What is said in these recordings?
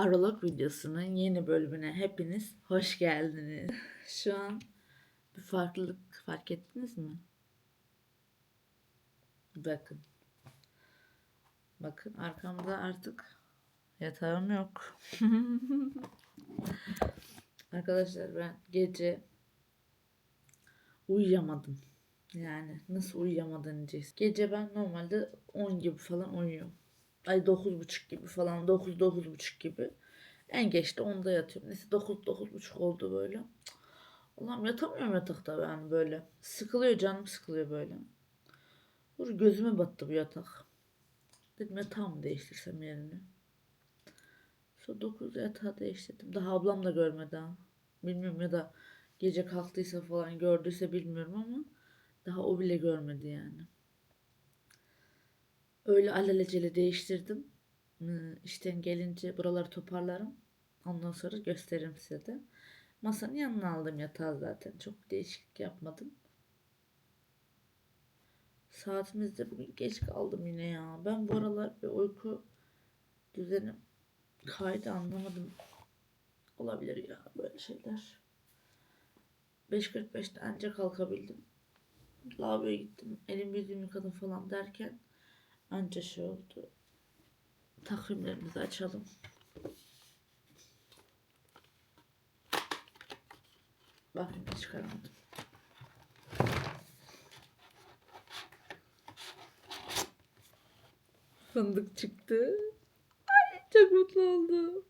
Aralık videosunun yeni bölümüne hepiniz hoş geldiniz. Şu an bir farklılık fark ettiniz mi? Bakın. Bakın arkamda artık yatağım yok. Arkadaşlar ben gece uyuyamadım. Yani nasıl uyuyamadın diyeceğiz. Gece ben normalde 10 gibi falan uyuyorum. Ay 9.30 gibi falan 9 9.30 gibi. En geç de 10'da yatıyorum. Neyse 9 9.30 oldu böyle. Allah'ım yatamıyorum yatakta ben böyle. Sıkılıyor canım sıkılıyor böyle. Dur gözüme battı bu yatak. Dedim yatağımı değiştirsem yerini. Sonra 9'da yatağı değiştirdim. Daha ablam da görmedi. Bilmiyorum ya da gece kalktıysa falan gördüyse bilmiyorum ama daha o bile görmedi yani. Öyle alelacele değiştirdim. Ee, İşten gelince buraları toparlarım. Ondan sonra gösteririm size de. Masanın yanına aldım yatağı zaten. Çok değişiklik yapmadım. Saatimizde bugün geç kaldım yine ya. Ben bu aralar bir uyku düzenim kaydı anlamadım. Olabilir ya böyle şeyler. 5.45'te anca kalkabildim. Lavaboya gittim. Elim yüzümü yıkadım falan derken anca şey oldu. Takvimlerimizi açalım. Bakın çıkaramadım. Fındık çıktı. Ay çok mutlu oldum.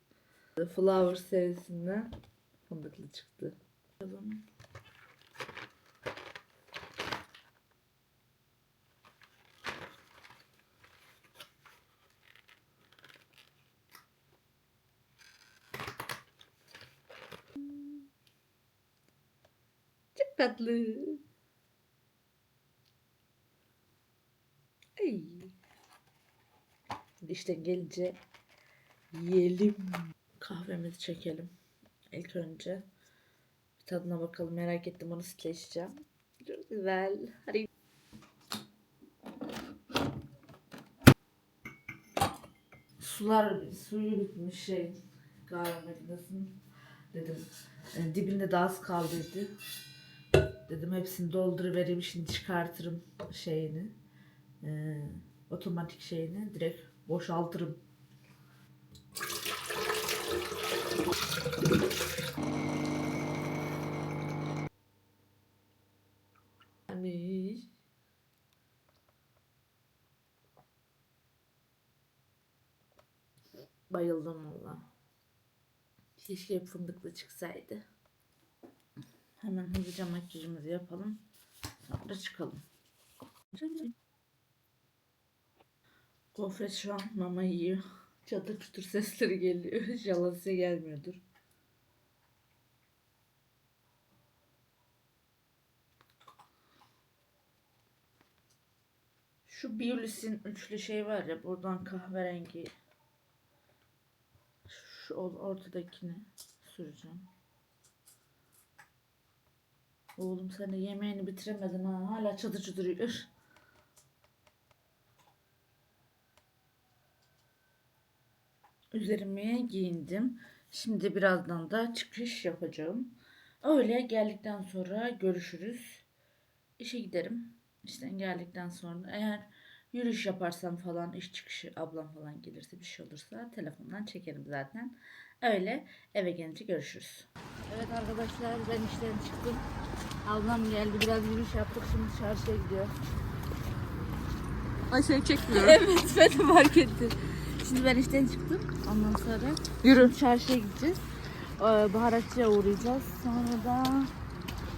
Flower serisinden fındıklı çıktı. Bakalım. Çok tatlı. Ay. İşte gelince yiyelim. Kahvemizi çekelim. İlk önce bir tadına bakalım. Merak ettim onu sütle içeceğim. Çok güzel. Hadi. Sular, suyu bitmiş şey. Kahve makinesinin. Dedim e, dibinde de az kaldıydı. Dedim hepsini dolduruvereyim şimdi çıkartırım şeyini. E, otomatik şeyini direkt boşaltırım. Hani bayıldım valla. Keşke fındıklı çıksaydı. Hemen hızlıca makyajımızı yapalım. Sonra çıkalım. Gofret şu an mama yiyor. Çatır çutur sesleri geliyor. İnşallah gelmiyordur. Şu Biolis'in üçlü şey var ya buradan kahverengi şu ortadakini süreceğim. Oğlum sen de yemeğini bitiremedin ha. Hala çatır çutur yiyor. Üzerime giyindim. Şimdi birazdan da çıkış yapacağım. Öyle geldikten sonra görüşürüz. İşe giderim. İşten geldikten sonra eğer yürüyüş yaparsam falan iş çıkışı ablam falan gelirse bir şey olursa telefondan çekerim zaten. Öyle eve gelince görüşürüz. Evet arkadaşlar ben işten çıktım. Ablam geldi biraz yürüyüş yaptık şimdi çarşıya gidiyor. Ay seni çekmiyorum. evet ben de fark ettim. Şimdi ben işten çıktım. Ondan sonra Yürü. çarşıya gideceğiz. Ee, Baharatçıya uğrayacağız. Sonra da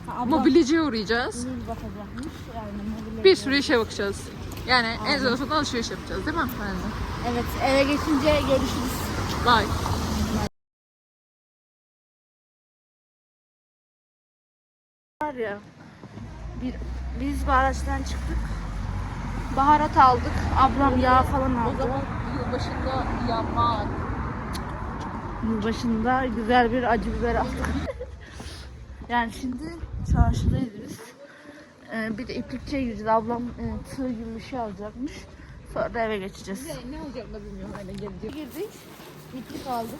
ha, ablam Mobilyacıya uğrayacağız. ürün bakacakmış. Yani mobilya Bir sürü işe bakacağız. Yani en sonunda alışveriş yapacağız değil mi? Yani. Evet eve geçince görüşürüz. Bye. Var ya bir, biz baharatçıdan çıktık. Baharat aldık. Ablam yağ falan O aldı. zaman yılbaşında yapmak. Yılbaşında güzel bir acı biber aldık. yani şimdi çarşıdayız biz. Ee, bir de iplikçiye gireceğiz. Ablam e, tığ gibi bir şey alacakmış. Sonra eve geçeceğiz. Ne olacak da bilmiyorum hala gelecek. Girdik. Mitlik aldık.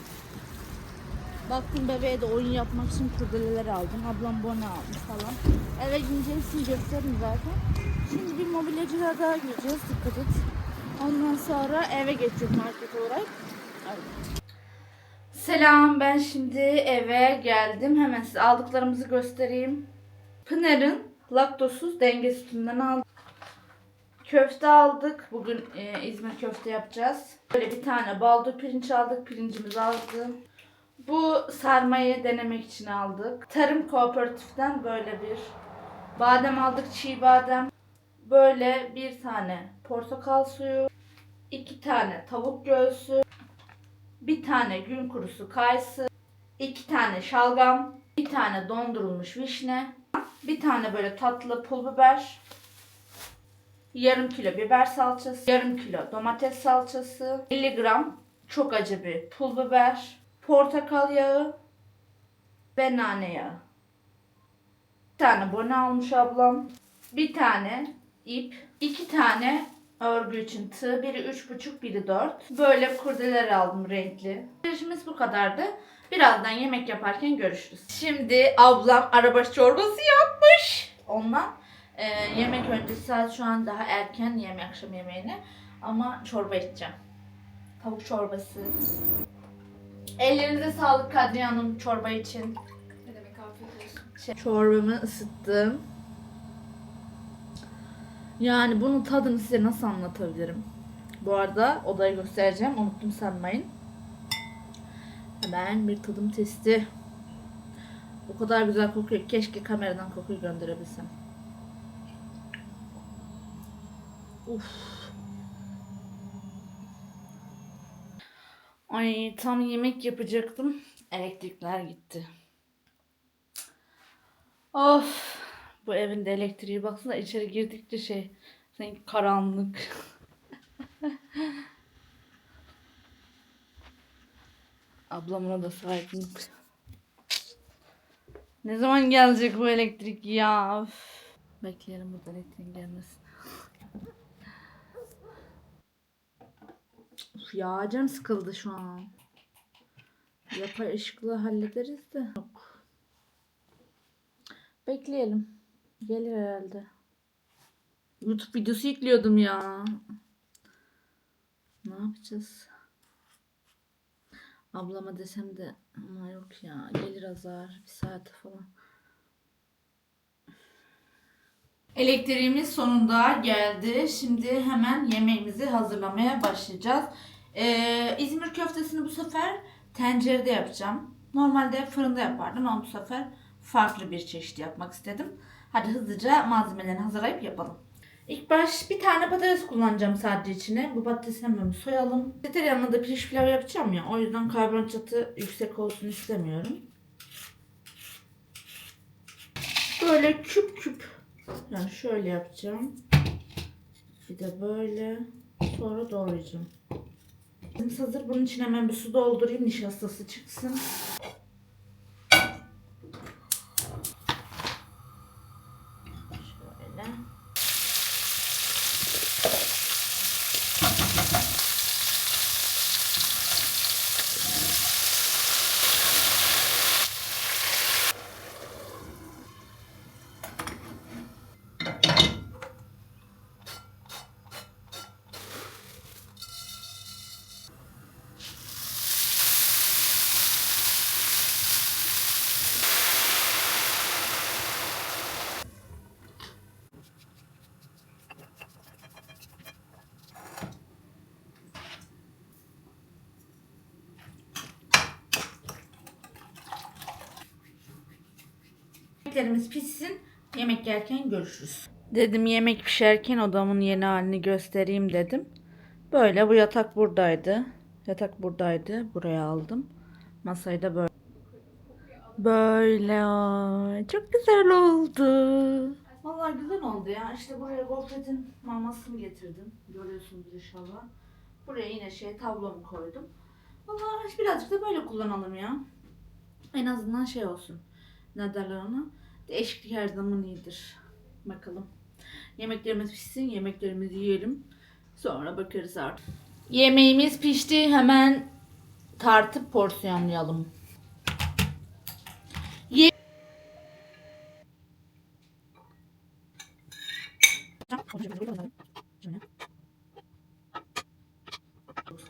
Baktım bebeğe de oyun yapmak için kurdeleler aldım. Ablam bone almış falan. Eve hepsini gösteririm zaten. Şimdi bir mobilyacıya daha gireceğiz. Dikkat et. Ondan sonra eve geçeceğiz market olarak. Selam ben şimdi eve geldim. Hemen size aldıklarımızı göstereyim. Pınar'ın laktozsuz denge sütünden aldım. Köfte aldık. Bugün e, İzmir köfte yapacağız. Böyle bir tane baldo pirinç aldık. Pirincimiz azdı. Bu sarmayı denemek için aldık. Tarım Kooperatif'ten böyle bir badem aldık. Çiğ badem. Böyle bir tane portakal suyu. iki tane tavuk göğsü. Bir tane gün kurusu kayısı. iki tane şalgam. Bir tane dondurulmuş vişne. Bir tane böyle tatlı pul biber. Yarım kilo biber salçası. Yarım kilo domates salçası. 50 gram çok acı bir pul biber. Portakal yağı. Ve nane yağı. Bir tane bone almış ablam. Bir tane ip. iki tane örgü için tığ. Biri üç buçuk, biri dört. Böyle kurdeler aldım renkli. Alışverişimiz bu kadardı. Birazdan yemek yaparken görüşürüz. Şimdi ablam arabaşı çorbası yapmış. Ondan e, yemek öncesi saat şu an daha erken yemek akşam yemeğine. Ama çorba içeceğim. Tavuk çorbası. Ellerinize sağlık Kadriye Hanım çorba için. Ne demek afiyet olsun. Şey, çorbamı ısıttım. Yani bunun tadını size nasıl anlatabilirim? Bu arada odayı göstereceğim. Unuttum sanmayın. Hemen bir tadım testi. O kadar güzel kokuyor. Keşke kameradan kokuyu gönderebilsem. Uf. Ay tam yemek yapacaktım. Elektrikler gitti. Of. Bu evin de elektriği baksana içeri girdikçe şey sanki karanlık. Ablamına da sahiplik. Ne zaman gelecek bu elektrik ya? Üf. Bekleyelim burada elektriğin gelmesini. Uf ya canım sıkıldı şu an. Yapay ışıkla hallederiz de. Yok. Bekleyelim. Gelir herhalde. YouTube videosu yüklüyordum ya. Ne yapacağız? Ablama desem de ama yok ya. Gelir azar. Bir saate falan. Elektriğimiz sonunda geldi. Şimdi hemen yemeğimizi hazırlamaya başlayacağız. Ee, İzmir köftesini bu sefer tencerede yapacağım. Normalde fırında yapardım ama bu sefer farklı bir çeşit yapmak istedim. Hadi hızlıca malzemelerini hazırlayıp yapalım. İlk baş bir tane patates kullanacağım sadece içine. Bu patatesi hemen soyalım. Yeter yanına da pirinç pilav yapacağım ya. O yüzden karbonhidratı yüksek olsun istemiyorum. Böyle küp küp. Yani şöyle yapacağım. Bir de böyle. Sonra doğrayacağım. Hazır. Bunun için hemen bir su doldurayım. Nişastası çıksın. Şöyle. Yemeklerimiz pişsin. Yemek yerken görüşürüz. Dedim yemek pişerken odamın yeni halini göstereyim dedim. Böyle bu yatak buradaydı. Yatak buradaydı. Buraya aldım. Masayı da böyle. Böyle. Çok güzel oldu. Vallahi güzel oldu ya. İşte buraya gofretin mamasını getirdim. Görüyorsunuz inşallah. Buraya yine şey tablomu koydum. Vallahi birazcık da böyle kullanalım ya. En azından şey olsun. Ne derler ona? Değişiklik her zaman iyidir. Bakalım. Yemeklerimiz pişsin. Yemeklerimizi yiyelim. Sonra bakarız artık. Yemeğimiz pişti. Hemen tartıp porsiyonlayalım. Ye-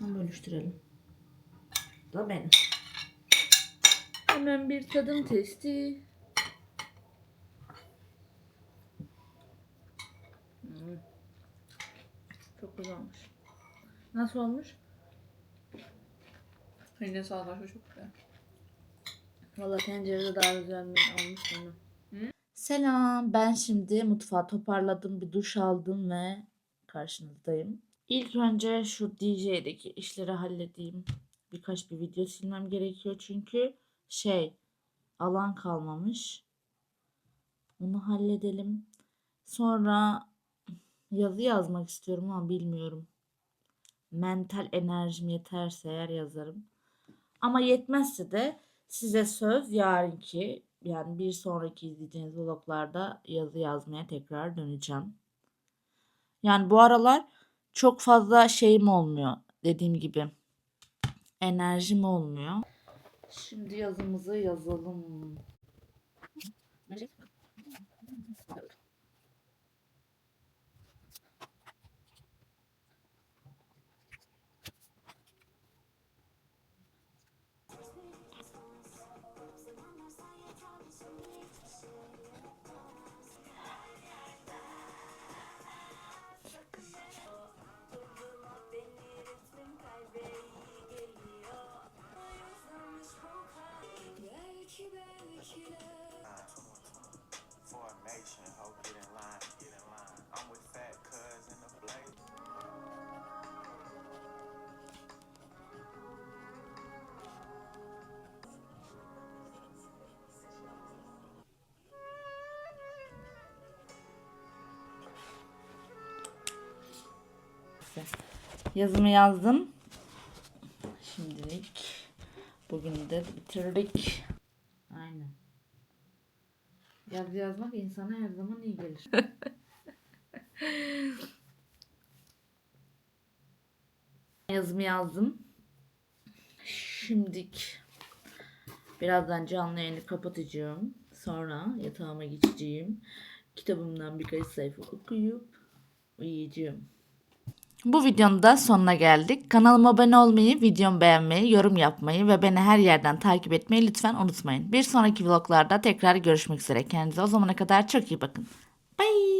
bölüştürelim. Da benim. Hemen bir tadım testi. Hmm. Çok güzel olmuş. Nasıl olmuş? Eline sağlık çok güzel. Valla tencerede daha güzel mi olmuş bunu. Selam. Ben şimdi mutfağı toparladım. Bir duş aldım ve karşınızdayım. İlk önce şu DJ'deki işleri halledeyim. Birkaç bir video silmem gerekiyor çünkü şey alan kalmamış. Onu halledelim. Sonra yazı yazmak istiyorum ama bilmiyorum. Mental enerjim yeterse eğer yazarım. Ama yetmezse de size söz yarınki yani bir sonraki izleyeceğiniz vloglarda yazı yazmaya tekrar döneceğim. Yani bu aralar çok fazla şeyim olmuyor dediğim gibi. Enerjim olmuyor. Şimdi yazımızı yazalım. Yazımı yazdım. Şimdilik bugün de bitirdik. Aynen. Yazı yazmak insana her zaman iyi gelir. Yazımı yazdım. Şimdilik birazdan canlı yayını kapatacağım. Sonra yatağıma geçeceğim. Kitabımdan birkaç sayfa okuyup uyuyacağım. Bu videonun da sonuna geldik. Kanalıma abone olmayı, videomu beğenmeyi, yorum yapmayı ve beni her yerden takip etmeyi lütfen unutmayın. Bir sonraki vloglarda tekrar görüşmek üzere. Kendinize o zamana kadar çok iyi bakın. Bye.